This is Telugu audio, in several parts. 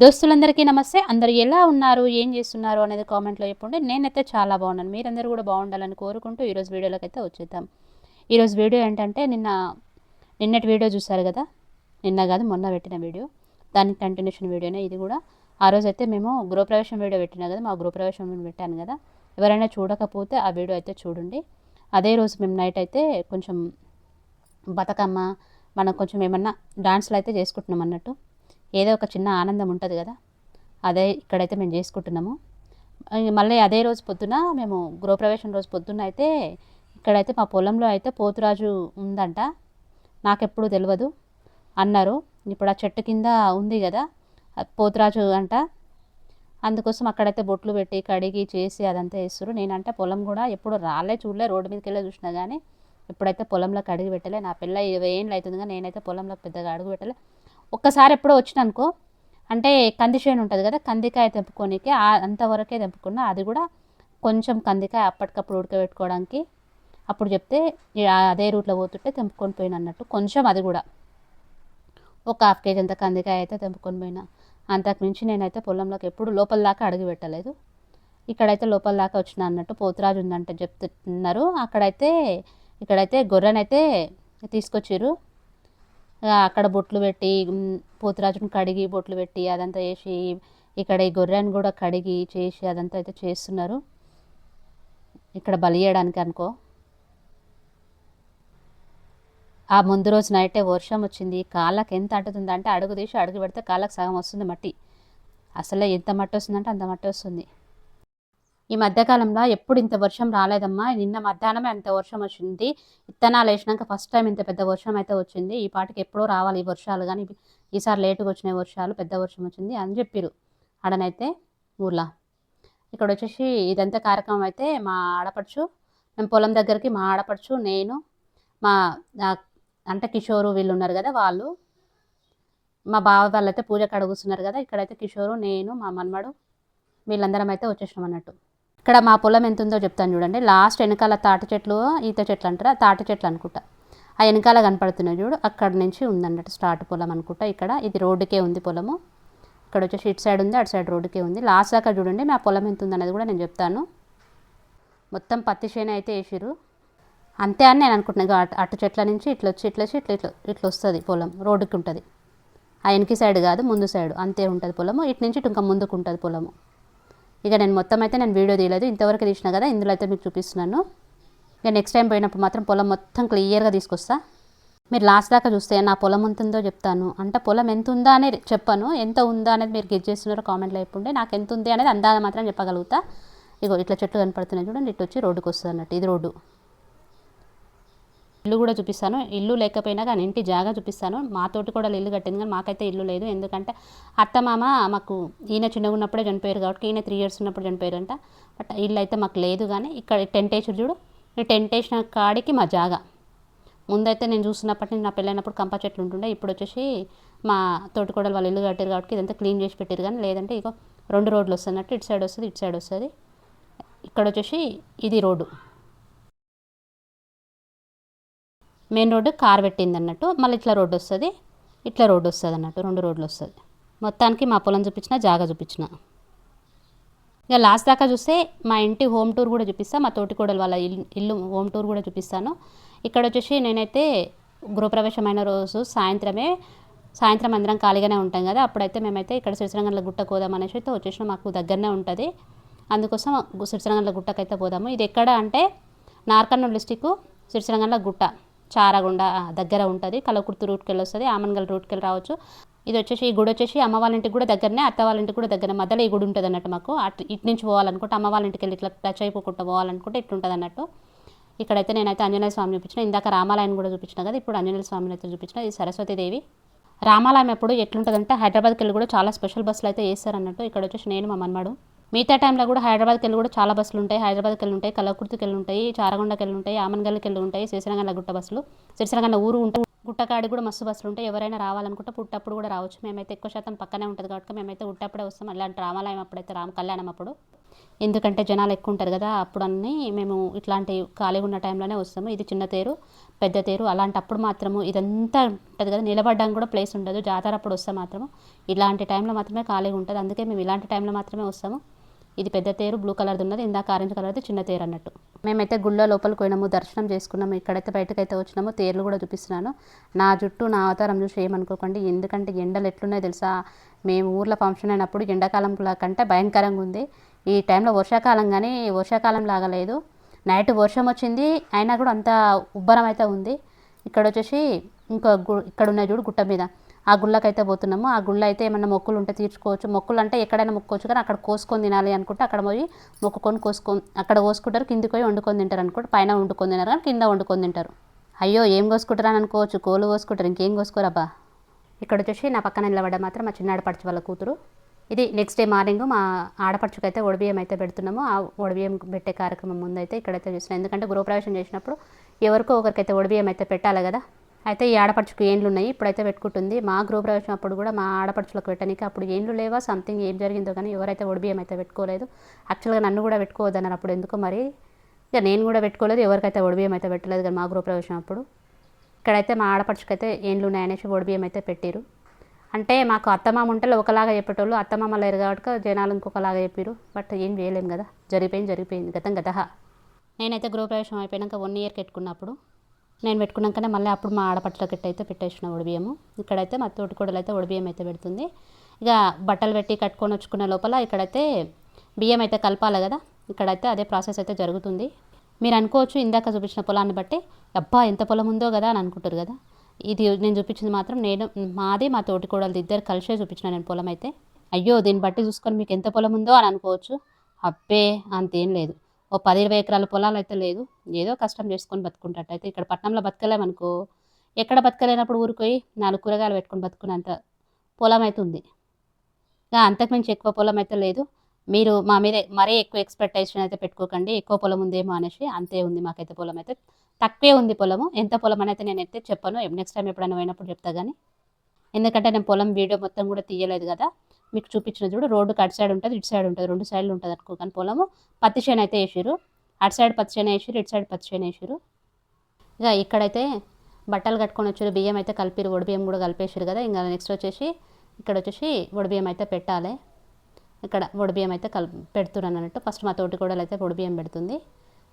దోస్తులందరికీ నమస్తే. అందరు ఎలా ఉన్నారు? ఏం చేస్తున్నారు? అనేది కామెంట్లో చెప్పండి. నేనైతే చాలా బాగున్నాను. మీరందరూ కూడా బాగుండాలని కోరుకుంటూ ఈరోజు వీడియోలోకి అయితే వచ్చేద్దాం. ఈరోజు వీడియో ఏంటంటే నిన్న నిన్నటి వీడియో చూసారు కదా? నిన్న కాదు మొన్న పెట్టిన వీడియో. దానికి కంటిన్యూషన్ వీడియోనే ఇది కూడా. ఆ రోజు అయితే మేము గృహప్రవేశం వీడియో పెట్టినా కదా? మా గృహప్రవేశం పెట్టాను కదా? ఎవరైనా చూడకపోతే ఆ వీడియో అయితే చూడండి. అదే రోజు మేము నైట్ అయితే కొంచెం బతుకమ్మ మనం కొంచెం ఏమన్నా డాన్స్లు అయితే చేసుకుంటున్నాం అన్నట్టు. ఏదో ఒక చిన్న ఆనందం ఉంటుంది కదా. అదే ఇక్కడైతే మేము చేసుకుంటున్నాము. మళ్ళీ అదే రోజు పొద్దున మేము గృహప్రవేశం రోజు పొద్దున్న అయితే ఇక్కడైతే మా పొలంలో అయితే పోతురాజు ఉందంట. నాకెప్పుడు తెలియదు అన్నారు. ఇప్పుడు ఆ చెట్టు కింద ఉంది కదా పోతురాజు అంట. అందుకోసం అక్కడైతే బొట్లు పెట్టి కడిగి చేసి అదంతా వేస్తారు నేనంటే పొలం కూడా ఎప్పుడు రాలే చూడలే. రోడ్డు మీదకి వెళ్ళే చూసినా కానీ ఇప్పుడైతే పొలంలో కడిగి పెట్టలే. నా పిల్ల ఇరవై ఏళ్ళు అవుతుంది కానీ నేనైతే పొలంలో పెద్దగా అడుగు పెట్టలే. ఒక్కసారి ఎప్పుడో వచ్చిన అనుకో అంటే కంది చేను ఉంటుంది కదా కందికాయ తెంపుకోనికి అంతవరకే తెంపుకున్నా అది కూడా కొంచెం కందికాయ అప్పటికప్పుడు ఉడకబెట్టుకోవడానికి. అప్పుడు చెప్తే అదే రూట్లో పోతుంటే తెంపుకొని పోయిన అన్నట్టు. కొంచెం అది కూడా. ఒక హాఫ్ కేజీ అంత కందికాయ అయితే తెంపుకొని పోయినా. అంతకు మించి నేనైతే పొలంలోకి ఎప్పుడు లోపల దాకా అడుగు పెట్టలేదు. ఇక్కడైతే లోపల దాకా వచ్చిన అన్నట్టు పోతురాజు ఉందంటే చెప్తున్నారు. అక్కడైతే ఇక్కడైతే గొర్రెనైతే తీసుకొచ్చారు అక్కడ బొట్లు పెట్టి ఉమ్, పోతురాజుని కడిగి బొట్లు పెట్టి అదంతా వేసి ఇక్కడ ఈ గొర్రెని కూడా కడిగి చేసి అదంతా అయితే చేస్తున్నారు. ఇక్కడ బలి చేయడానికి అనుకో. ఆ ముందు రోజు నైటే వర్షం వచ్చింది. కాళ్ళకి ఎంత అంటుతుంది అంటే అడుగు తీసి అడుగు పెడితే కాళ్ళకి సగం వస్తుంది మట్టి. అసలే ఎంత మట్టి వస్తుందంటే అంత మట్టి వస్తుంది. ఈ మధ్యకాలంలో ఎప్పుడు ఇంత వర్షం రాలేదమ్మా నిన్న మధ్యాహ్నమే అంత వర్షం వచ్చింది. విత్తనాలు వేసినాక ఫస్ట్ టైం ఇంత పెద్ద వర్షం అయితే వచ్చింది. ఈ పాటికి ఎప్పుడో రావాలి ఈ వర్షాలు కానీ ఈసారి లేటుగా వచ్చినాయి వర్షాలు పెద్ద వర్షం వచ్చింది అని చెప్పిరు ఆడనైతే ఊర్లో. ఇక్కడ వచ్చేసి ఇదంతా కార్యక్రమం అయితే మా ఆడపడుచు మేము పొలం దగ్గరికి మా ఆడపడుచు నేను మా అంటే కిషోరు వీళ్ళు ఉన్నారు కదా వాళ్ళు. మా బావ వాళ్ళైతే పూజకు అడుగుతున్నారు కదా ఇక్కడైతే కిషోరు నేను మా మన్మడు వీళ్ళందరం అయితే వచ్చేసినాం అన్నట్టు. ఇక్కడ మా పొలం ఎంత ఉందో చెప్తాను చూడండి. లాస్ట్ వెనకాల తాటి చెట్లు ఈత చెట్లు అంటారా? తాటి చెట్లు అనుకుంటా. ఆ వెనకాల కనపడుతున్నాయి చూడు. అక్కడ నుంచి ఉందన్నట్టు స్టార్ట్ పొలం అనుకుంటా ఇక్కడ. ఇది రోడ్డుకే ఉంది పొలము. ఇక్కడ వచ్చేసి ఇటు సైడ్ ఉంది అటు సైడ్ రోడ్డుకే ఉంది. లాస్ట్ దాకా చూడండి మా పొలం ఎంత ఉందనేది కూడా నేను చెప్తాను. మొత్తం పత్తి చేను అయితే వేసిరు అంతే అని నేను అనుకుంటున్నాను అటు అటు చెట్ల నుంచి ఇట్లా వచ్చి ఇట్లా వచ్చి ఇట్లా ఇట్లా ఇట్లా వస్తుంది పొలం. రోడ్డుకి ఉంటుంది. ఆ వెనక సైడ్ కాదు ముందు సైడ్ అంతే ఉంటుంది పొలము. ఇటు నుంచి ఇటు ఇంకా ముందుకు ఉంటుంది పొలము. ఇక నేను మొత్తం అయితే నేను వీడియో తీయలేదు. ఇంతవరకు తీసిన కదా ఇందులో అయితే మీకు చూపిస్తున్నాను. ఇక నెక్స్ట్ టైం పోయినప్పుడు మాత్రం పొలం మొత్తం క్లియర్గా తీసుకొస్తా. మీరు లాస్ట్ దాకా చూస్తే నా పొలం ఎంత ఉందో చెప్తాను. అంటే పొలం ఎంత ఉందా అనేది చెప్పాను. ఎంత ఉందా అనేది మీరు గెట్ చేస్తున్నారో కామెంట్లో చెప్పుంటే నాకు ఎంత ఉంది అనేది అందాజ మాత్రం చెప్పగలుగుతా. ఇగో ఇట్లా చెట్లు కనపడుతున్నాయి చూడండి ఇటు వచ్చి రోడ్డుకి వస్తుంది అన్నట్టు. ఇది రోడ్డు. ఇల్లు కూడా చూపిస్తాను. ఇల్లు లేకపోయినా కానీ ఇంటి జాగా చూపిస్తాను. మాతోటి కూడా ఇల్లు కట్టింది కానీ మాకైతే ఇల్లు లేదు. ఎందుకంటే అత్త మామ మాకు ఈయన చిన్నగా ఉన్నప్పుడే చనిపోయారు కాబట్టి ఈయన త్రీ ఇయర్స్ ఉన్నప్పుడు చనిపోయారంట. బట్ ఇల్లు అయితే మాకు లేదు కానీ ఇక్కడ టెంట్ వేసి చూడు ఈ టెంట్ వేసిన కాడికి మా జాగా. ముందైతే నేను చూస్తున్నప్పటి నుంచి నా పెళ్ళైనప్పుడు కంప చెట్లు ఉంటుండే. ఇప్పుడు వచ్చేసి మా తోటికోడలు వాళ్ళు ఇల్లు కట్టారు కాబట్టి ఇదంతా క్లీన్ చేసి పెట్టారు కానీ లేదంటే ఇక రెండు రోడ్లు వస్తున్నట్టు ఇటు సైడ్ వస్తుంది ఇటు సైడ్ వస్తుంది. ఇక్కడ వచ్చేసి ఇది రోడ్డు. మెయిన్ రోడ్డు కార్ పెట్టింది అన్నట్టు. మళ్ళీ ఇట్లా రోడ్డు వస్తుంది. ఇట్లా రోడ్డు వస్తుంది అన్నట్టు. రెండు రోడ్లు వస్తుంది. మొత్తానికి మా పొలం చూపించిన జాగా చూపించిన. ఇక లాస్ట్ దాకా చూస్తే మా ఇంటి హోమ్ టూర్ కూడా చూపిస్తాను మా తోటికోడలు వాళ్ళ ఇల్లు ఇల్లు హోమ్ టూర్ కూడా చూపిస్తాను. ఇక్కడ వచ్చేసి నేనైతే గృహప్రవేశమైన రోజు సాయంత్రమే సాయంత్రం అందరం ఖాళీగానే ఉంటాం కదా. అప్పుడైతే మేమైతే ఇక్కడ సిరిసిరంగంలో గుట్ట పోదాం అనేసి అయితే వచ్చేసిన. మాకు దగ్గరనే ఉంటుంది. అందుకోసం సిరిసిరంగంలో గుట్టకైతే పోదాము. ఇది ఎక్కడ అంటే నార్కర్నూలు డిస్టిక్ సిరిసిరంగంలో గుట్ట. చారగుండ దగ్గర ఉంటుంది. కలకుర్తి రూట్కి వెళ్ళి వస్తుంది ఆమన్గల్ రూట్కి వెళ్ళి రావచ్చు. ఇది వచ్చేసి ఈ గుడి వచ్చేసి అమ్మ వాళ్ళ ఇంటికి కూడా దగ్గరనే అత్త వాళ్ళ ఇంటికి కూడా దగ్గర మధ్యలో ఈ గుడి ఉంటుంది అన్నట్టు మాకు. అటు ఇటు నుంచి పోవాలనుకుంటే అమ్మ వాళ్ళ ఇంటికి వెళ్ళి ఇట్లా టచ్ అయిపోకుండా పోవాలనుకుంటే ఇట్లుంటుంది అన్నట్టు ఇక్కడైతే నేనైతే ఆంజనేయ స్వామి చూపించిన. ఇందాక రామాలయం కూడా చూపించిన కదా ఇప్పుడు ఆంజనేయ స్వామిని అయితే చూపించిన ఇది సరస్వతీదేవి రామాలయం ఎప్పుడు ఎట్లుంటుందంటే హైదరాబాద్కి వెళ్ళి కూడా చాలా స్పెషల్ బస్సులు అయితే వేస్తారు అన్నట్టు. ఇక్కడ వచ్చేసి నేను మా మన్మడు. మిగతా టైంలో కూడా హైదరాబాద్కి వెళ్ళి కూడా చాలా బస్సులు ఉంటాయి. హైదరాబాద్కి వెళ్ళి ఉంటాయి కలకుర్తికి వెళ్ళి ఉంటాయి చారగొండకి వెళ్ళి ఉంటాయి ఆమన్గల్కి వెళ్ళి ఉంటాయి శ్రీశ్రీరంగంలో గుట్ట బస్సులు. శ్రీశరంగంలో ఊరు ఉంటాయి గుట్టకాడి కూడా మస్తు బస్సులు ఉంటాయి. ఎవరైనా రావాలనుకుంటే పుట్టప్పుడు కూడా రావచ్చు. మేమైతే ఎక్కువ శాతం పక్కనే ఉంటుంది కాబట్టి మేమైతే ఉట్టప్పుడే వస్తాం. అలాంటి రామాలయం అప్పుడైతే రామ కళ్యాణం అప్పుడు. ఎందుకంటే జనాలు ఎక్కువ ఉంటారు కదా అప్పుడు అన్నీ మేము ఇట్లాంటి ఖాళీగా ఉన్న టైంలోనే వస్తాము. ఇది చిన్న తేరు పెద్ద తేరు. అలాంటప్పుడు మాత్రము ఇదంతా ఉంటుంది కదా నిలబడడానికి కూడా ప్లేస్ ఉండదు. జాతర అప్పుడు వస్తే మాత్రము. ఇలాంటి టైంలో మాత్రమే ఖాళీగా ఉంటుంది. అందుకే మేము ఇలాంటి టైంలో మాత్రమే వస్తాము. ఇది పెద్ద తేరు బ్లూ కలర్ది ఉన్నది ఇందాక ఆరెంజ్ కలర్ది చిన్న తేరు అన్నట్టు. మేమైతే గుళ్ళో లోపలికి పోయినాము దర్శనం చేసుకున్నాము. ఇక్కడైతే బయటకైతే వచ్చినాము తేర్లు కూడా చూపిస్తున్నాను. నా జుట్టు నా అవతారం చూసి ఏమనుకోకండి ఎందుకంటే ఎండలు ఎట్లున్నాయి తెలుసా? మేము ఊర్లో ఫంక్షన్ అయినప్పుడు ఎండాకాలం కంటే భయంకరంగా ఉంది. ఈ టైంలో వర్షాకాలం కానీ వర్షాకాలం లాగలేదు నైట్ వర్షం వచ్చింది అయినా కూడా అంత ఉబ్బరం అయితే ఉంది. ఇక్కడ వచ్చేసి ఇంకా గు ఇక్కడ ఉన్నాయి చూడు గుట్ట మీద. ఆ గుళ్ళకైతే పోతున్నాము. ఆ గుళ్ళ అయితే ఏమన్నా మొక్కులు ఉంటే తీర్చుకోవచ్చు. మొక్కులు అంటే ఎక్కడైనా మొక్కోవచ్చు. కానీ అక్కడ కోసుకొని తినాలి అనుకుంటే అక్కడ పోయి మొక్కుకొని కోసుకొని అక్కడ కోసుకుంటారు. కిందికి పోయి వండుకొని తింటారు అనుకుంటే పైన వండుకొని తినారు. కానీ కింద వండుకొని తింటారు. అయ్యో ఏం కోసుకుంటారు అని అనుకోవచ్చు. కోలు కోసుకుంటారు. ఇంకేం కోసుకోరబ్బా ఇక్కడ వచ్చేసి నా పక్కన నిలబడ్డ మాత్రం మా చిన్నాడు పడిచి వాళ్ళ కూతురు. ఇది నెక్స్ట్ డే మార్నింగ్ మా ఆడపడుచుకైతే ఒడిబియ్యం అయితే పెడుతున్నాము. ఆ ఒడిబియ్యం పెట్టే కార్యక్రమం ముందైతే ఇక్కడైతే చూస్తున్నాం. ఎందుకంటే గృహప్రవేశం చేసినప్పుడు ఎవరికో ఒకరికైతే ఒడిబియ్యం అయితే పెట్టాలి కదా. అయితే ఈ ఆడపడుచుకు ఏండ్లు ఉన్నాయి? ఇప్పుడైతే పెట్టుకుంటుంది. మా గృహప్రవేశం అప్పుడు కూడా మా ఆడపడుచులకు పెట్టడానికి అప్పుడు ఏండ్లు లేవా? సంథింగ్ ఏం జరిగిందో కానీ ఎవరైతే ఒడిబియ్యం అయితే పెట్టుకోలేదు. యాక్చువల్గా నన్ను కూడా పెట్టుకోవద్దన్నారు అప్పుడు. ఎందుకో మరి? ఇక నేను కూడా పెట్టుకోలేదు. ఎవరికైతే ఒడిబియ్యం అయితే పెట్టలేదు కానీ మా గృహప్రవేశం అప్పుడు. ఇక్కడైతే మా ఆడపడుచుకైతే ఏండ్లు ఉన్నాయనేసి ఒడిబియ్యం అయితే పెట్టారు అంటే మాకు అత్తమామ ఉంటే ఒకలాగా చెప్పేటోళ్ళు. అత్తమామ లేరు కాబట్టి జనాలు ఇంకొకలాగా చెప్పారు బట్ ఏం చేయలేము కదా. జరిగిపోయింది జరిగిపోయింది. గతం గత నేనైతే గృహప్రవేశం అయిపోయినాక వన్ ఇయర్ పెట్టుకున్నప్పుడు నేను పెట్టుకున్నాకనే మళ్ళీ అప్పుడు మా ఆడపట్ల గిట్ట అయితే పెట్టేసిన ఉడిబియ్యము. ఇక్కడైతే మా తోటికోడలు అయితే ఉడిబియ్యం అయితే పెడుతుంది. ఇక బట్టలు పెట్టి కట్టుకొని వచ్చుకునే లోపల ఇక్కడైతే బియ్యం అయితే కలపాలి కదా. ఇక్కడైతే అదే ప్రాసెస్ అయితే జరుగుతుంది. మీరు అనుకోవచ్చు ఇందాక చూపించిన పొలాన్ని బట్టి అబ్బా ఎంత పొలం ఉందో కదా అని అనుకుంటారు కదా. ఇది నేను చూపించింది మాత్రం నేను మాది మా తోటికూడలు ఇద్దరు కలిసే చూపించిన నేను పొలం అయితే. అయ్యో దీన్ని బట్టి చూసుకొని మీకు ఎంత పొలం ఉందో అని అనుకోవచ్చు. అబ్బే అంతేం లేదు. ఓ పది ఇరవై ఎకరాల పొలాలు అయితే లేదు. ఏదో కష్టం చేసుకొని బతుకుంటట్టు అయితే ఇక్కడ పట్టణంలో బతకలేమనుకో ఎక్కడ బతకలేనప్పుడు ఊరిపోయి నాలుగు కూరగాయలు పెట్టుకొని బతుకున్నంత పొలం అయితే ఉంది. అంతకుమించి ఎక్కువ పొలం అయితే లేదు. మీరు మా మీద మరీ ఎక్కువ ఎక్స్పెక్టేషన్ అయితే పెట్టుకోకండి. ఎక్కువ పొలం ఉందేమో అనేసి అంతే ఉంది మాకైతే పొలం అయితే. తక్కువే ఉంది పొలము. ఎంత పొలం అనేది నేను అయితే చెప్పను నెక్స్ట్ టైం ఎప్పుడైనా పోయినప్పుడు చెప్తా కానీ ఎందుకంటే నేను పొలం వీడియో మొత్తం కూడా తీయలేదు కదా. మీకు చూపించిన చూడు. రోడ్డు అటు సైడ్ ఉంటుంది ఇటు సైడ్ ఉంటుంది. రెండు సైడ్లు ఉంటుంది అనుకో కానీ పొలము. పత్తి చేను అయితే వేసారు అటు సైడ్ పత్తి చేను వేసారు ఇటు సైడ్ పత్తి చేను వేసారు ఇక ఇక్కడైతే బట్టలు కట్టుకొని వచ్చారు. బియ్యం అయితే కలిపిరు ఒడి బియ్యం కూడా కలిపేసారు కదా. ఇంకా నెక్స్ట్ వచ్చేసి ఇక్కడ వచ్చేసి ఒడి బియ్యం అయితే పెట్టాలి. ఇక్కడ ఒడి బియ్యం అయితే కల్ పెడుతున్నాను అన్నట్టు. ఫస్ట్ మా తోటి కూడలు అయితే ఒడి బియ్యం పెడుతుంది.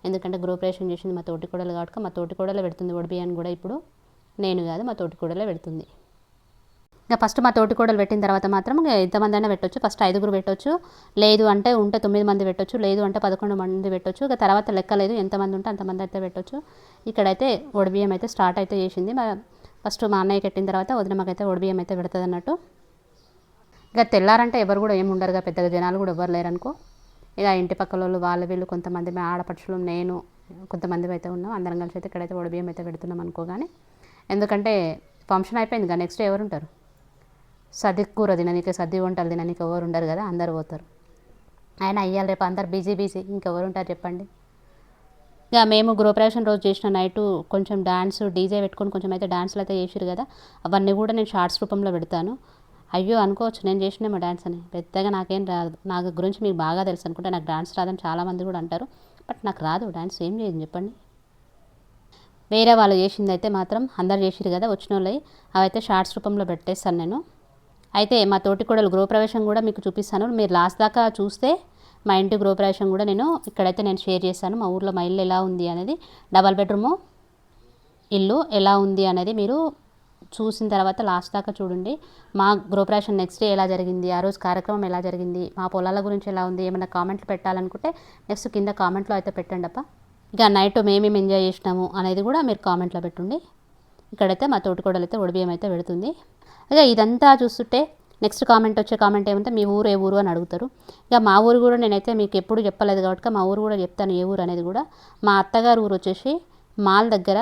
ఎందుకంటే గ్రూప్ రేషన్ చేసింది మా తోటి కూడలు కాబట్టి మా తోటికూడలే పెడుతుంది ఒడి బియ్యాన్ని కూడా ఇప్పుడు. నేను కాదు మా తోటి కూడలే పెడుతుంది. ఇంకా ఫస్ట్ మా తోటి కూడలు పెట్టిన తర్వాత మాత్రం ఎంతమంది అయినా పెట్టొచ్చు. ఫస్ట్ ఐదుగురు పెట్టొచ్చు. లేదు అంటే ఉంటే తొమ్మిది మంది పెట్టొచ్చు. లేదు అంటే పదకొండు మంది పెట్టొచ్చు. ఇక తర్వాత లెక్కలేదు ఎంతమంది ఉంటే అంతమంది అయితే పెట్టొచ్చు. ఇక్కడైతే ఒడిబియ్యం అయితే స్టార్ట్ అయితే చేసింది. ఫస్ట్ మా అన్నయ్య కట్టిన తర్వాత వదిన మాకైతే ఒడిబియ్యం అయితే పెడుతుంది అన్నట్టు ఇక తెల్లారంటే ఎవరు కూడా ఏమి ఉండరుగా పెద్దగా. జనాలు కూడా ఎవరు లేరనుకో ఇక ఇంటి పక్కల వాళ్ళు వాళ్ళు వీళ్ళు కొంతమంది మా ఆడపడుచులు నేను కొంతమంది అయితే ఉన్నాం. అందరం కలిసి అయితే ఇక్కడైతే ఒడిబియ్యం అయితే పెడుతున్నాం అనుకో కానీ ఎందుకంటే ఫంక్షన్ అయిపోయింది కదా. నెక్స్ట్ ఎవరు ఉంటారు? కూర తిననీకి సర్ది వంటలు తిననీకి ఎవరు ఉండరు కదా అందరు పోతారు. ఆయన అయ్యాలి రేపు అందరు బిజీ బిజీ ఇంకెవరు ఉంటారు చెప్పండి. ఇక మేము గృహప్రవేశం రోజు చేసిన నైటు కొంచెం డ్యాన్స్ డీజే పెట్టుకొని కొంచెం అయితే డ్యాన్స్లు అయితే చేసారు కదా అవన్నీ కూడా నేను షార్ట్స్ రూపంలో పెడతాను. అయ్యో అనుకోవచ్చు నేను చేసినేమో డ్యాన్స్ అని. పెద్దగా నాకేం రాదు. నా గురించి మీకు బాగా తెలుసు అనుకుంటే నాకు డ్యాన్స్ రాదని చాలామంది కూడా అంటారు. బట్ నాకు రాదు డ్యాన్స్ ఏం చేయదు చెప్పండి. వేరే వాళ్ళు చేసింది అయితే మాత్రం అందరు చేసిరు కదా వచ్చిన వాళ్ళు అవైతే షార్ట్స్ రూపంలో పెట్టేస్తాను నేను. అయితే మా తోటి కూడలు గృహప్రవేశం కూడా మీకు చూపిస్తాను. మీరు లాస్ట్ దాకా చూస్తే మా ఇంటి గృహప్రవేశం కూడా నేను ఇక్కడైతే నేను షేర్ చేస్తాను మా ఊర్లో మా ఇల్లు ఎలా ఉంది అనేది డబల్ బెడ్రూము ఇల్లు ఎలా ఉంది అనేది మీరు చూసిన తర్వాత లాస్ట్ దాకా చూడండి. మా గృహప్రవేశం నెక్స్ట్ డే ఎలా జరిగింది ఆ రోజు కార్యక్రమం ఎలా జరిగింది మా పొలాల గురించి ఎలా ఉంది ఏమైనా కామెంట్లు పెట్టాలనుకుంటే నెక్స్ట్ కింద కామెంట్లో అయితే పెట్టండి అప్ప. ఇక నైట్ మేమేమి ఎంజాయ్ చేసినాము అనేది కూడా మీరు కామెంట్లో పెట్టండి. ఇక్కడైతే మా తోటికోడలు అయితే ఒడిబియ్యం అయితే పెడుతుంది. ఇక ఇదంతా చూస్తుంటే నెక్స్ట్ కామెంట్ వచ్చే కామెంట్ ఏమంటే మీ ఊరు ఏ ఊరు అని అడుగుతారు. ఇక మా ఊరు కూడా నేనైతే మీకు ఎప్పుడు చెప్పలేదు కాబట్టి మా ఊరు కూడా చెప్తాను ఏ ఊరు అనేది కూడా. మా అత్తగారు ఊరు వచ్చేసి మాల్ దగ్గర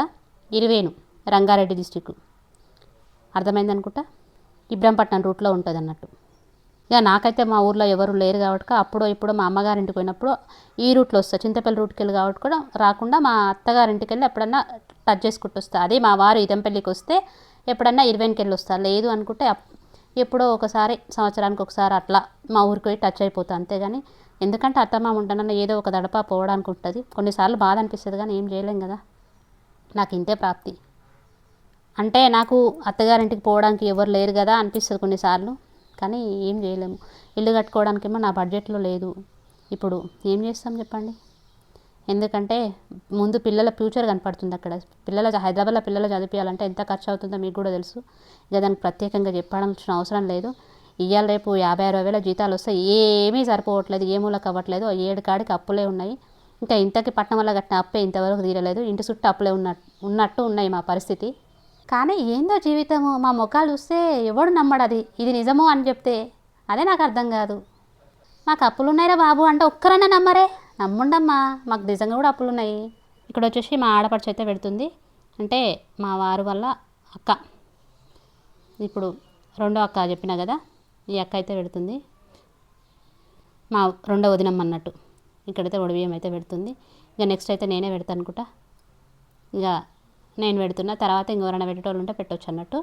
ఇరవేను రంగారెడ్డి డిస్టిక్ అర్థమైంది అనుకుంటా? ఇబ్రహంపట్నం రూట్లో ఉంటుంది అన్నట్టు. ఇక నాకైతే మా ఊర్లో ఎవరు లేరు కాబట్టి అప్పుడో ఇప్పుడు మా అమ్మగారింటికి పోయినప్పుడు ఈ రూట్లో వస్తా చింతపల్లి రూట్కి వెళ్ళి కాబట్టి కూడా రాకుండా మా అత్తగారింటికి వెళ్ళి ఎప్పుడన్నా టచ్ చేసుకుంటూ వస్తా. అదే మా వారు ఇదంపల్లికి వస్తే ఎప్పుడన్నా ఇరవైకి వెళ్ళి వస్తా లేదు అనుకుంటే ఎప్పుడో ఒకసారి సంవత్సరానికి ఒకసారి అట్లా మా ఊరికి పోయి టచ్ అయిపోతా అంతేగాని ఎందుకంటే అత్తమ్మ ఉంటానన్న ఏదో ఒక దడప పోవడానికి ఉంటుంది కొన్నిసార్లు బాధ అనిపిస్తుంది కానీ ఏం చేయలేం కదా. నాకు ఇంతే ప్రాప్తి. అంటే నాకు అత్తగారింటికి పోవడానికి ఎవరు లేరు కదా అనిపిస్తుంది కొన్నిసార్లు కానీ ఏం చేయలేము. ఇల్లు కట్టుకోవడానికేమో నా బడ్జెట్లో లేదు. ఇప్పుడు ఏం చేస్తాం చెప్పండి? ఎందుకంటే ముందు పిల్లల ఫ్యూచర్ కనపడుతుంది అక్కడ. పిల్లల హైదరాబాద్లో పిల్లలు చదివించాలంటే ఎంత ఖర్చు అవుతుందో మీకు కూడా తెలుసు. ఇక దానికి ప్రత్యేకంగా చెప్పాల్సిన అవసరం లేదు. ఇవాళ రేపు యాభై అరవై వేల జీతాలు వస్తాయి. ఏమీ సరిపోవట్లేదు ఏ మూలకు అవ్వట్లేదు. ఏడు కాడికి అప్పులే ఉన్నాయి. ఇంకా ఇంతకి పట్టణం వల్ల కట్టిన అప్పే ఇంతవరకు తీరలేదు. ఇంటి చుట్టూ అప్పులే ఉన్నట్టు ఉన్నట్టు ఉన్నాయి మా పరిస్థితి. కానీ ఏందో జీవితము. మా ముఖాలు చూస్తే ఎవడు నమ్మడది ఇది నిజము అని చెప్తే అదే నాకు అర్థం కాదు. మాకు అప్పులు ఉన్నాయిరా బాబు అంటే ఒక్కరన్నా నమ్మరే. నమ్ముండమ్మా మాకు నిజంగా కూడా అప్పులు ఉన్నాయి. ఇక్కడ వచ్చేసి మా ఆడపడుచు అయితే పెడుతుంది. అంటే మా వారు వల్ల అక్క. ఇప్పుడు రెండో అక్క చెప్పిన కదా ఈ అక్క అయితే పెడుతుంది. మా రెండో వదినమ్మ అన్నట్టు. ఇక్కడైతే ఒడిబియ్యం అయితే పెడుతుంది. ఇక నెక్స్ట్ అయితే నేనే పెడతాను అనుకుంటా. ఇక నేను పెడుతున్నా తర్వాత ఇంకెవరైనా పెట్టేటోళ్ళు ఉంటే పెట్టొచ్చు అన్నట్టు.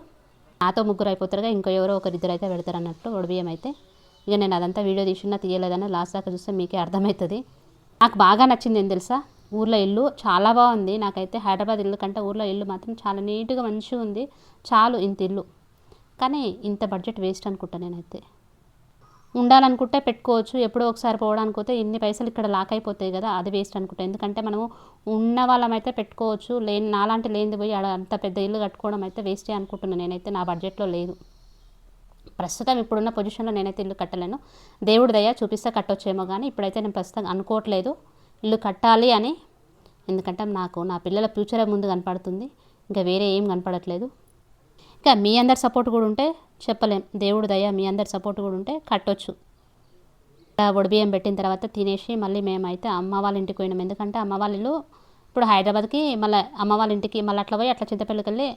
నాతో ముగ్గురు అయిపోతారుగా ఇంకో ఎవరో ఒకరిద్దరు అయితే పెడతారు అన్నట్టు ఒడిబియ్యం అయితే. ఇక నేను అదంతా వీడియో తీసున్నా తీయలేదని లాస్ట్ దాకా చూస్తే మీకే అర్థమవుతుంది. నాకు బాగా నచ్చింది ఏం తెలుసా? ఊర్లో ఇల్లు చాలా బాగుంది. నాకైతే హైదరాబాద్ ఇల్లు కంటే ఊర్లో ఇల్లు మాత్రం చాలా నీట్గా మంచిగా ఉంది. చాలు ఇంత ఇల్లు. కానీ ఇంత బడ్జెట్ వేస్ట్ అనుకుంటా నేనైతే. ఉండాలనుకుంటే పెట్టుకోవచ్చు. ఎప్పుడో ఒకసారి పోవడానికి పోతే ఇన్ని పైసలు ఇక్కడ లాక్ అయిపోతాయి కదా అది వేస్ట్ అనుకుంటా. ఎందుకంటే మనము ఉన్న వాళ్ళమైతే పెట్టుకోవచ్చు. లేని నాలాంటి లేనిది పోయి అంత పెద్ద ఇల్లు కట్టుకోవడం అయితే వేస్టే అనుకుంటున్నాను నేనైతే. నా బడ్జెట్లో లేదు. ప్రస్తుతం ఇప్పుడున్న పొజిషన్లో నేనైతే ఇల్లు కట్టలేను. దేవుడి దయ చూపిస్తే కట్టొచ్చేమో కానీ ఇప్పుడైతే నేను ప్రస్తుతం అనుకోవట్లేదు. ఇల్లు కట్టాలి అని. ఎందుకంటే నాకు నా పిల్లల ఫ్యూచర్ ముందు కనపడుతుంది. ఇంకా వేరే ఏం కనపడట్లేదు. ఇంకా మీ అందరి సపోర్ట్ కూడా ఉంటే చెప్పలేం. దేవుడు దయ మీ అందరి సపోర్ట్ కూడా ఉంటే కట్టొచ్చు. బియ్యం పెట్టిన తర్వాత తినేసి మళ్ళీ మేమైతే అమ్మ వాళ్ళ ఇంటికి పోయినాం. ఎందుకంటే అమ్మ వాళ్ళ ఇల్లు ఇప్పుడు హైదరాబాద్కి మళ్ళీ అమ్మ వాళ్ళ ఇంటికి మళ్ళీ అట్లా పోయి అట్లా చింతపల్లికి వెళ్ళి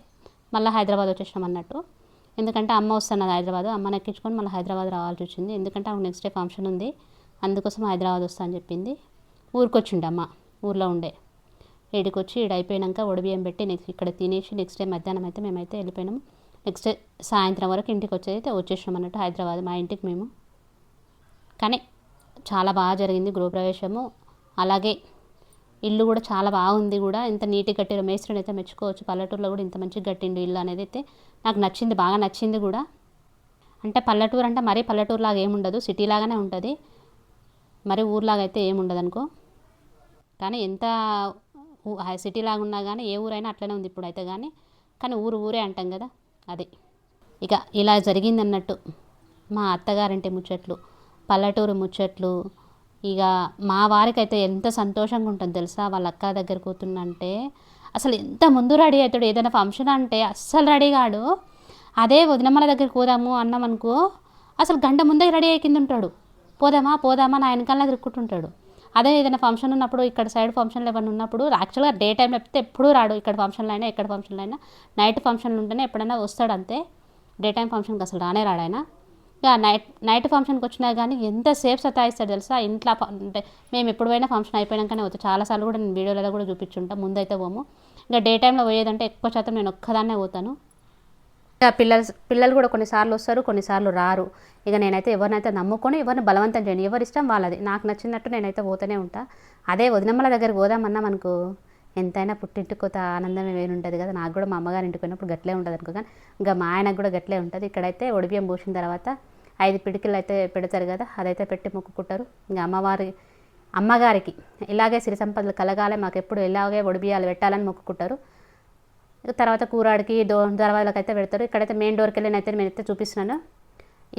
మళ్ళీ హైదరాబాద్ వచ్చేసినాం అన్నట్టు. ఎందుకంటే అమ్మ వస్తున్నది హైదరాబాద్ అమ్మని ఎక్కించుకొని మళ్ళీ హైదరాబాద్ రావాల్సి వచ్చింది. ఎందుకంటే ఆమె నెక్స్ట్ డే ఫంక్షన్ ఉంది. అందుకోసం హైదరాబాద్ వస్తా అని చెప్పింది. ఊరికి అమ్మ ఊర్లో ఉండే. ఏడికొచ్చి వచ్చి ఈడ అయిపోయాక ఒడిబియ్యం పెట్టి నెక్స్ట్ ఇక్కడ తినేసి నెక్స్ట్ డే మధ్యాహ్నం అయితే మేమైతే వెళ్ళిపోయినాము. నెక్స్ట్ డే సాయంత్రం వరకు ఇంటికి వచ్చేది అయితే వచ్చేసినాం అన్నట్టు హైదరాబాద్ మా ఇంటికి మేము. కానీ చాలా బాగా జరిగింది గృహప్రవేశము. అలాగే ఇల్లు కూడా చాలా బాగుంది కూడా. ఇంత నీట్గా కట్టిన మేస్త్రిని అయితే మెచ్చుకోవచ్చు. పల్లెటూరులో కూడా ఇంత మంచిగా కట్టిండు ఇల్లు అనేది అయితే నాకు నచ్చింది బాగా నచ్చింది కూడా. అంటే పల్లెటూరు అంటే మరీ పల్లెటూరు లాగా ఏముండదు సిటీ లాగానే ఉంటుంది. మరి ఊర్లాగా అయితే ఏముండదు అనుకో. కానీ ఎంత సిటీ లాగా ఉన్నా కానీ ఏ ఊరైనా అట్లనే ఉంది ఇప్పుడు అయితే కానీ కానీ ఊరు ఊరే అంటాం కదా అది. ఇక ఇలా జరిగిందన్నట్టు మా అత్తగారింటి ముచ్చట్లు పల్లెటూరు ముచ్చట్లు ఇక మా వారికైతే ఎంత సంతోషంగా ఉంటుంది తెలుసా? వాళ్ళ అక్క దగ్గర కూతుందంటే అసలు ఎంత ముందు రెడీ అవుతాడు. ఏదైనా ఫంక్షన్ అంటే అస్సలు రెడీ కాడు. అదే వదినమ్మల దగ్గర పోదాము అన్నామనుకో అసలు గంట ముందే రెడీ అయ్యి కింద ఉంటాడు. పోదామా? పోదామా? నా వెనకాల తిరుక్కుంటుంటాడు. అదే ఏదైనా ఫంక్షన్ ఉన్నప్పుడు ఇక్కడ సైడ్ ఫంక్షన్లు ఏమైనా ఉన్నప్పుడు యాక్చువల్గా డే టైం లేకపోతే ఎప్పుడూ రాడు ఇక్కడ ఫంక్షన్లు అయినా ఎక్కడ ఫంక్షన్లు అయినా. నైట్ ఫంక్షన్లు ఉంటేనే ఎప్పుడైనా వస్తాడు అంతే. డే టైం ఫంక్షన్కి అసలు రానే రాడు ఆయన. ఇక నైట్ నైట్ ఫంక్షన్కి వచ్చినా కానీ ఎంతసేపు సతాయిస్తాడు తెలుసా? ఇంట్లో అంటే మేము ఎప్పుడు పోయినా ఫంక్షన్ అయిపోయాకనే పోతాం. చాలాసార్లు కూడా నేను వీడియోలలో కూడా చూపించుంటా. ముందైతే పోము. ఇంకా డే టైంలో పోయేదంటే ఎక్కువ శాతం నేను ఒక్కదాన్నే పోతాను. ఇక పిల్లలు పిల్లలు కూడా కొన్నిసార్లు వస్తారు కొన్నిసార్లు రారు. ఇక నేనైతే ఎవరినైతే నమ్ముకొని ఎవరిని బలవంతం చేయను. ఎవరి ఇష్టం వాళ్ళది. నాకు నచ్చినట్టు నేనైతే పోతూనే ఉంటా. అదే వదినమ్మల దగ్గరికి పోదామన్నా మనకు ఎంతైనా పుట్టింటి కొత్త ఆనందమే వేరుంటుంది కదా. నాకు కూడా మా అమ్మగారి ఇంటికి పోయినప్పుడు గట్లే ఉంటుంది అనుకో కానీ ఇంకా మా ఆయనకు కూడా గట్లే ఉంటుంది. ఇక్కడైతే ఒడిబియ్యం పోసిన తర్వాత ఐదు పిడికిలు అయితే పెడతారు కదా అదైతే పెట్టి మొక్కుకుంటారు. ఇంకా అమ్మవారి అమ్మగారికి ఇలాగే సిరి సంపదలు కలగాలి. మాకు ఎప్పుడు ఇలాగే ఒడిబియ్యాలు పెట్టాలని మొక్కుకుంటారు. తర్వాత కూరాడికి డో దర్వాజలకు అయితే పెడతారు. ఇక్కడైతే మెయిన్ డోర్కి వెళ్ళిన అయితే నేనైతే చూపిస్తున్నాను.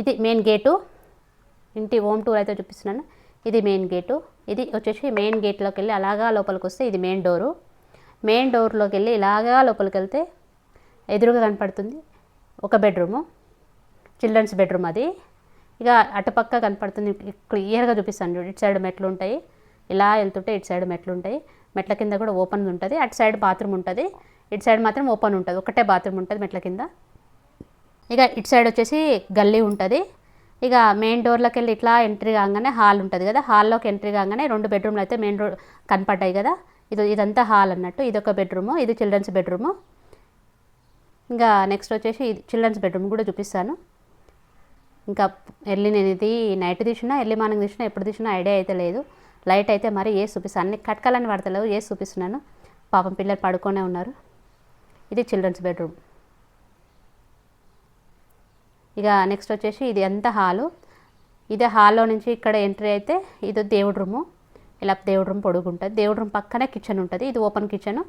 ఇది మెయిన్ గేటు. ఇంటి హోమ్ టూర్ అయితే చూపిస్తున్నాను. ఇది మెయిన్ గేటు. ఇది వచ్చేసి మెయిన్ గేట్లోకి వెళ్ళి అలాగా లోపలికి వస్తే ఇది మెయిన్ డోరు. మెయిన్ డోర్లోకి వెళ్ళి ఇలాగా లోపలికి వెళ్తే ఎదురుగా కనపడుతుంది ఒక బెడ్రూము చిల్డ్రన్స్ బెడ్రూమ్ అది. ఇక అటుపక్క కనపడుతుంది క్లియర్గా చూపిస్తాను చూడు. ఇటు సైడ్ మెట్లు ఉంటాయి. ఇలా వెళ్తుంటే ఇటు సైడ్ మెట్లు ఉంటాయి. మెట్ల కింద కూడా ఓపెన్ ఉంటుంది. అటు సైడ్ బాత్రూమ్ ఉంటుంది. ఇటు సైడ్ మాత్రం ఓపెన్ ఉంటుంది. ఒకటే బాత్రూమ్ ఉంటుంది మెట్ల కింద. ఇక ఇటు సైడ్ వచ్చేసి గల్లీ ఉంటుంది. ఇక మెయిన్ డోర్లోకి వెళ్ళి ఇట్లా ఎంట్రీ కాగానే హాల్ ఉంటుంది కదా. హాల్లోకి ఎంట్రీ కాగానే రెండు బెడ్రూమ్లు అయితే మెయిన్ రోడ్ కనపడ్డాయి కదా. ఇది ఇదంతా హాల్ అన్నట్టు ఇది ఒక బెడ్రూము ఇది చిల్డ్రన్స్ బెడ్రూము. ఇంకా నెక్స్ట్ వచ్చేసి ఇది చిల్డ్రన్స్ బెడ్రూమ్ కూడా చూపిస్తాను. ఇంకా ఎర్లీ నేను ఇది నైట్ తీసినా ఎర్లీ మార్నింగ్ తీసినా ఎప్పుడు తీసినా ఐడియా అయితే లేదు. లైట్ అయితే మరి ఏ చూపిస్తాను అన్ని కట్కాలని పడతలేవు ఏ చూపిస్తున్నాను. పాపం పిల్లలు పడుకొనే ఉన్నారు. ఇది చిల్డ్రన్స్ బెడ్రూమ్. ఇక నెక్స్ట్ వచ్చేసి ఇది అంతా హాలు. ఇదే హాల్లో నుంచి ఇక్కడ ఎంట్రీ అయితే ఇది దేవుడి రూము. ఇలా దేవుడి రూమ్ పొడుగు ఉంటుంది దేవుడి రూమ్ పక్కనే కిచెన్ ఉంటుంది. ఇది ఓపెన్ కిచెన్.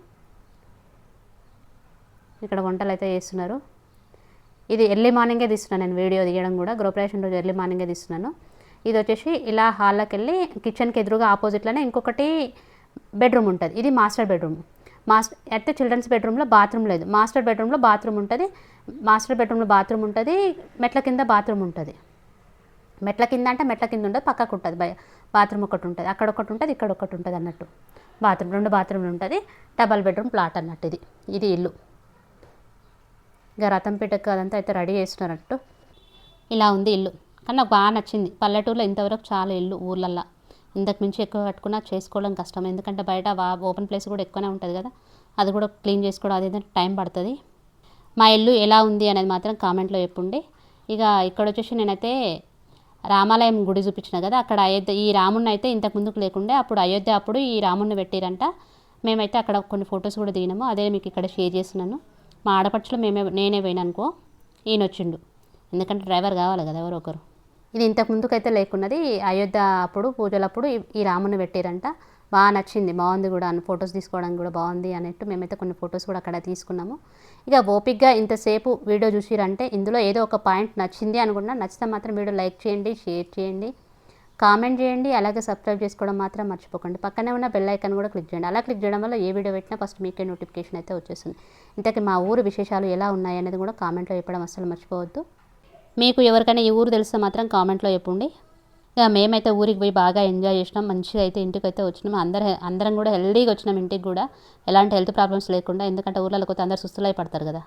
ఇక్కడ వంటలు అయితే చేస్తున్నారు. ఇది ఎర్లీ మార్నింగే తీస్తున్నాను నేను వీడియో తీయడం కూడా. గృహప్రవేశం రోజు ఎర్లీ మార్నింగే తీస్తున్నాను. ఇది వచ్చేసి ఇలా హాల్లోకి వెళ్ళి కిచెన్కి ఎదురుగా ఆపోజిట్లోనే ఇంకొకటి బెడ్రూమ్ ఉంటుంది. ఇది మాస్టర్ బెడ్రూమ్. మాస్టర్ అయితే చిల్డ్రన్స్ బెడ్రూమ్లో బాత్రూమ్ లేదు. మాస్టర్ బెడ్రూమ్లో బాత్రూమ్ ఉంటుంది. మాస్టర్ బెడ్రూమ్లో బాత్రూమ్ ఉంటుంది. మెట్ల కింద బాత్రూమ్ ఉంటుంది. మెట్ల కింద అంటే మెట్ల కింద ఉండదు పక్కకు ఉంటుంది. బయ బాత్రూమ్ ఒకటి ఉంటుంది. అక్కడ ఒకటి ఉంటుంది ఇక్కడ ఒకటి ఉంటుంది అన్నట్టు. బాత్రూమ్ రెండు బాత్రూమ్లు ఉంటుంది. డబల్ బెడ్రూమ్ ప్లాట్ అన్నట్టు ఇది. ఇది ఇల్లు. ఇక రతంపేటకు అదంతా అయితే రెడీ చేస్తున్నట్టు. ఇలా ఉంది ఇల్లు. కానీ నాకు బాగా నచ్చింది. పల్లెటూరులో ఇంతవరకు చాలా ఇల్లు ఊర్లల్లో. ఇంతకు మించి ఎక్కువ కట్టుకున్నా చేసుకోవడం కష్టం. ఎందుకంటే బయట వా ఓపెన్ ప్లేస్ కూడా ఎక్కువనే ఉంటుంది కదా. అది కూడా క్లీన్ చేసుకోవడం అది టైం పడుతుంది. మా ఇల్లు ఎలా ఉంది అనేది మాత్రం కామెంట్లో చెప్పుండి. ఇక ఇక్కడ వచ్చేసి నేనైతే రామాలయం గుడి చూపించిన కదా అక్కడ అయోధ్య ఈ రాముడిని అయితే ఇంతకు ముందుకు లేకుండే అప్పుడు అయోధ్య అప్పుడు ఈ రాముడిని పెట్టారంట. మేమైతే అక్కడ కొన్ని ఫొటోస్ కూడా దిగినాము. అదే మీకు ఇక్కడ షేర్ చేస్తున్నాను. మా ఆడపడుచులో మేమే నేనే పోయినా అనుకో ఈయన వచ్చిండు. ఎందుకంటే డ్రైవర్ కావాలి కదా ఎవరో ఒకరు. ఇది ఇంతకు ముందుకైతే లేకున్నది అయోధ్య అప్పుడు పూజలప్పుడు ఈ- ఈ రాముని పెట్టారంట. బాగా నచ్చింది బాగుంది కూడా అని ఫొటోస్ తీసుకోవడానికి కూడా బాగుంది అన్నట్టు మేమైతే కొన్ని ఫొటోస్ కూడా అక్కడ తీసుకున్నాము. ఇక ఓపిక్గా ఇంతసేపు వీడియో చూసిరంటే ఇందులో ఏదో ఒక పాయింట్ నచ్చింది అనుకున్నా నచ్చితే మాత్రం వీడియో లైక్ చేయండి షేర్ చేయండి కామెంట్ చేయండి అలాగే సబ్స్క్రైబ్ చేసుకోవడం మాత్రం మర్చిపోకండి. పక్కనే ఉన్న బెల్ ఐకాన్ కూడా క్లిక్ చేయండి. అలా క్లిక్ చేయడం వల్ల ఏ వీడియో పెట్టినా ఫస్ట్ మీకే నోటిఫికేషన్ అయితే వచ్చేస్తుంది. ఇంతకీ మా ఊరు విశేషాలు ఎలా ఉన్నాయి అనేది కూడా కామెంట్లో చెప్పడం అస్సలు మర్చిపోవద్దు. మీకు ఎవరికైనా ఈ ఊరు తెలిస్తే మాత్రం కామెంట్లో చెప్పండి. ఇక మేమైతే ఊరికి పోయి బాగా ఎంజాయ్ చేసినాం. మంచిగా అయితే ఇంటికి అయితే వచ్చినాం. అందరం అందరం కూడా హెల్దీగా వచ్చినాం ఇంటికి కూడా. ఎలాంటి హెల్త్ ప్రాబ్లమ్స్ లేకుండా. ఎందుకంటే ఊర్లలో కొత్త అందరు సుస్థులై పడతారు కదా.